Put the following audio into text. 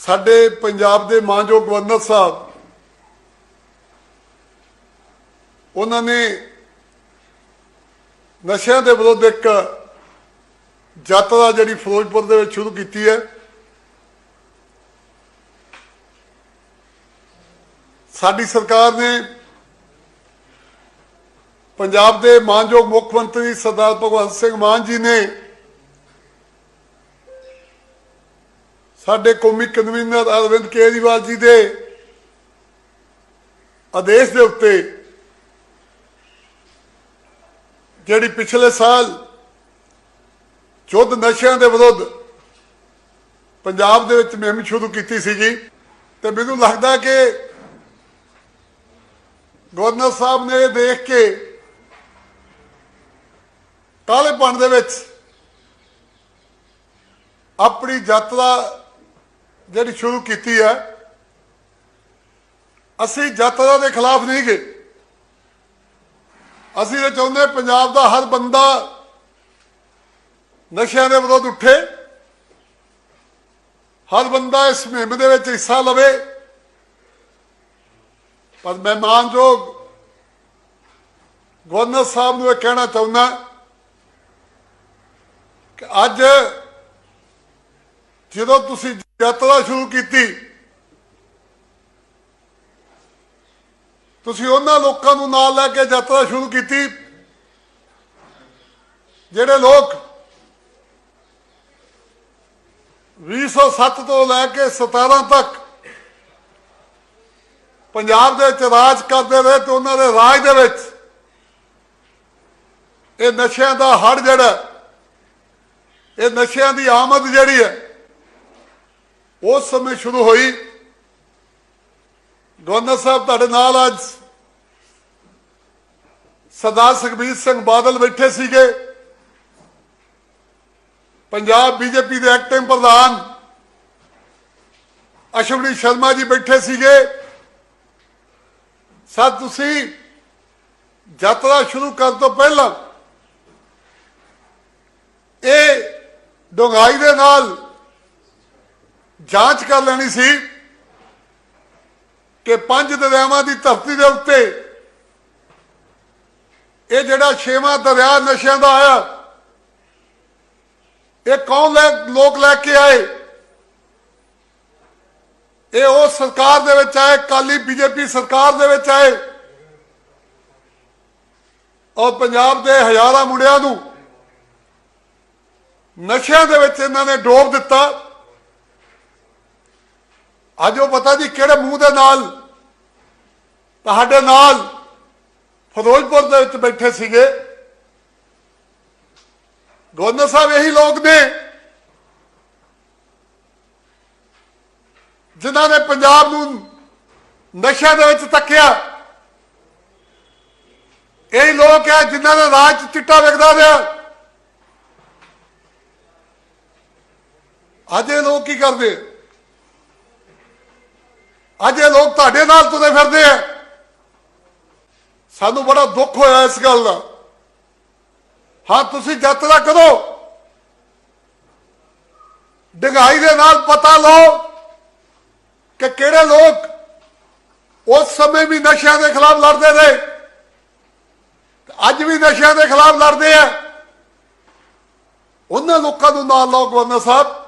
ਸਾਡੇ ਪੰਜਾਬ ਦੇ ਮਾਨਯੋਗ ਗਵਰਨਰ ਸਾਹਿਬ, ਉਹਨਾਂ ਨੇ ਨਸ਼ਿਆਂ ਦੇ ਵਿਰੁੱਧ ਇੱਕ ਯਾਤਰਾ ਜਿਹੜੀ ਫਿਰੋਜ਼ਪੁਰ ਦੇ ਵਿੱਚ ਸ਼ੁਰੂ ਕੀਤੀ ਹੈ। ਸਾਡੀ ਸਰਕਾਰ ਨੇ ਪੰਜਾਬ ਦੇ ਮਾਨਯੋਗ ਮੁੱਖ ਮੰਤਰੀ ਸਰਦਾਰ ਭਗਵੰਤ ਸਿੰਘ ਮਾਨ ਜੀ ਨੇ ਸਾਡੇ ਕੌਮੀ ਕਨਵੀਨਰ ਅਰਵਿੰਦ ਕੇਜਰੀਵਾਲ ਜੀ ਦੇ ਆਦੇਸ਼ ਦੇ ਉੱਤੇ ਜਿਹੜੀ ਪਿਛਲੇ ਸਾਲ ਯੁੱਧ ਨਸ਼ਿਆਂ ਦੇ ਵਿਰੁੱਧ ਪੰਜਾਬ ਦੇ ਵਿੱਚ ਮੁਹਿੰਮ ਸ਼ੁਰੂ ਕੀਤੀ ਸੀਗੀ ਤੇ ਮੈਨੂੰ ਲੱਗਦਾ ਕਿ ਗਵਰਨਰ ਸਾਹਿਬ ਨੇ ਇਹ ਦੇਖ ਕੇ ਕਾਲੇਪਣ ਦੇ ਵਿੱਚ ਆਪਣੀ ਯਾਤਰਾ ਜਿਹੜੀ ਸ਼ੁਰੂ ਕੀਤੀ ਹੈ, ਅਸੀਂ ਯਾਤਰਾ ਦੇ ਖਿਲਾਫ ਨਹੀਂ ਗਏ। ਅਸੀਂ ਇਹ ਚਾਹੁੰਦੇ ਪੰਜਾਬ ਦਾ ਹਰ ਬੰਦਾ ਨਸ਼ਿਆਂ ਦੇ ਵਿਰੁੱਧ ਉੱਠੇ, ਹਰ ਬੰਦਾ ਇਸ ਮੁਹਿੰਮ ਦੇ ਵਿੱਚ ਹਿੱਸਾ ਲਵੇ। ਪਰ ਮੈਂ ਮਾਨਯੋਗ ਗਵਰਨਰ ਸਾਹਿਬ ਨੂੰ ਇਹ ਕਹਿਣਾ ਚਾਹੁੰਦਾ ਕਿ ਅੱਜ ਜਦੋਂ ਤੁਸੀਂ ਯਾਤਰਾ ਸ਼ੁਰੂ ਕੀਤੀ। ਤੁਸੀਂ ਉਹਨਾਂ ਲੋਕਾਂ ਨੂੰ ਨਾਲ ਲੈ ਕੇ ਯਾਤਰਾ ਸ਼ੁਰੂ ਕੀਤੀ। ਜਿਹੜੇ ਲੋਕ 2007 ਤੋਂ ਲੈ ਕੇ 17 ਤੱਕ ਪੰਜਾਬ ਦੇ ਵਿੱਚ ਰਾਜ ਕਰਦੇ ਰਹੇ ਤੇ ਉਹਨਾਂ ਦੇ ਰਾਜ ਦੇ ਵਿੱਚ ਇਹ ਨਸ਼ਿਆਂ ਦਾ ਹੜ ਜਿਹੜਾ, ਇਹ ਨਸ਼ਿਆਂ ਦੀ ਆਮਦ ਜਿਹੜੀ ਹੈ ਉਸ ਸਮੇਂ ਸ਼ੁਰੂ ਹੋਈ। ਗਵਰਨਰ ਸਾਹਿਬ ਤੁਹਾਡੇ ਨਾਲ ਅੱਜ ਸਰਦਾਰ ਸੁਖਬੀਰ ਸਿੰਘ ਬਾਦਲ ਬੈਠੇ ਸੀਗੇ। ਪੰਜਾਬ ਬੀਜੇਪੀ ਦੇ ਐਕਟਿੰਗ ਪ੍ਰਧਾਨ ਅਸ਼ਵਨੀ ਸ਼ਰਮਾ ਜੀ ਬੈਠੇ ਸੀਗੇ। ਸਰ, ਤੁਸੀਂ ਯਾਤਰਾ ਸ਼ੁਰੂ ਕਰਨ ਤੋਂ ਪਹਿਲਾਂ ਇਹ ਡੁੰਗਾਈ ਦੇ ਨਾਲ ਜਾਂਚ ਕਰ ਲੈਣੀ ਸੀ ਕਿ ਪੰਜ ਦਰਿਆਵਾਂ ਦੀ ਧਰਤੀ ਦੇ ਉੱਤੇ ਇਹ ਜਿਹੜਾ ਛੇਵਾਂ ਦਰਿਆ ਨਸ਼ਿਆਂ ਦਾ ਆਇਆ, ਇਹ ਕੌਣ ਲੈ ਲੋਕ ਲੈ ਕੇ ਆਏ? ਇਹ ਉਹ ਸਰਕਾਰ ਦੇ ਵਿੱਚ ਆਏ ਕਾਲੀ ਬੀਜੇਪੀ ਸਰਕਾਰ ਦੇ ਵਿੱਚ ਆਏ। ਔਰ ਪੰਜਾਬ ਦੇ ਹਜ਼ਾਰਾਂ ਮੁੰਡਿਆਂ ਨੂੰ ਨਸ਼ਿਆਂ ਦੇ ਵਿੱਚ ਇਹਨਾਂ ਨੇ ਡੋਬ ਦਿੱਤਾ। ਅੱਜ ਉਹ ਪਤਾ ਨਹੀਂ ਕਿਹੜੇ ਮੂੰਹ ਦੇ ਨਾਲ, ਤੁਹਾਡੇ ਨਾਲ ਫਿਰੋਜ਼ਪੁਰ ਦੇ ਵਿੱਚ ਬੈਠੇ ਸੀਗੇ। ਗਵਰਨਰ ਸਾਹਿਬ ਇਹੀ ਲੋਕ ਨੇ ਜਿਨ੍ਹਾਂ ਨੇ ਪੰਜਾਬ ਨੂੰ ਨਸ਼ਿਆਂ ਦੇ ਵਿੱਚ ਤੱਕਿਆ ਇਹੀ ਲੋਕ ਹੈ ਜਿਨ੍ਹਾਂ ਦਾ ਰਾਜ ਚਿੱਟਾ ਵਿਕਦਾ ਰਿਹਾ। ਅੱਜ ਇਹ ਲੋਕ ਕੀ ਕਰਦੇ? ਅੱਜ ਇਹ ਲੋਕ ਤੁਹਾਡੇ ਨਾਲ ਤੁਰੇ ਫਿਰਦੇ ਆ। ਸਾਨੂੰ ਬੜਾ ਦੁੱਖ ਹੋਇਆ ਇਸ ਗੱਲ ਦਾ। ਹਾਂ, ਤੁਸੀਂ ਯਾਤਰਾ ਕਰੋ। ਡੰਗਾਈ ਦੇ ਨਾਲ ਪਤਾ ਲਓ ਕਿ ਕਿਹੜੇ ਲੋਕ ਉਸ ਸਮੇਂ ਵੀ ਨਸ਼ਿਆਂ ਦੇ ਖਿਲਾਫ ਲੜਦੇ ਰਹੇ ਅੱਜ ਵੀ ਨਸ਼ਿਆਂ ਦੇ ਖਿਲਾਫ ਲੜਦੇ ਆ। ਉਹਨਾਂ ਲੋਕਾਂ ਨੂੰ ਨਾਲ ਲਾਓ, ਗਵਰਨਰ ਸਾਹਿਬ।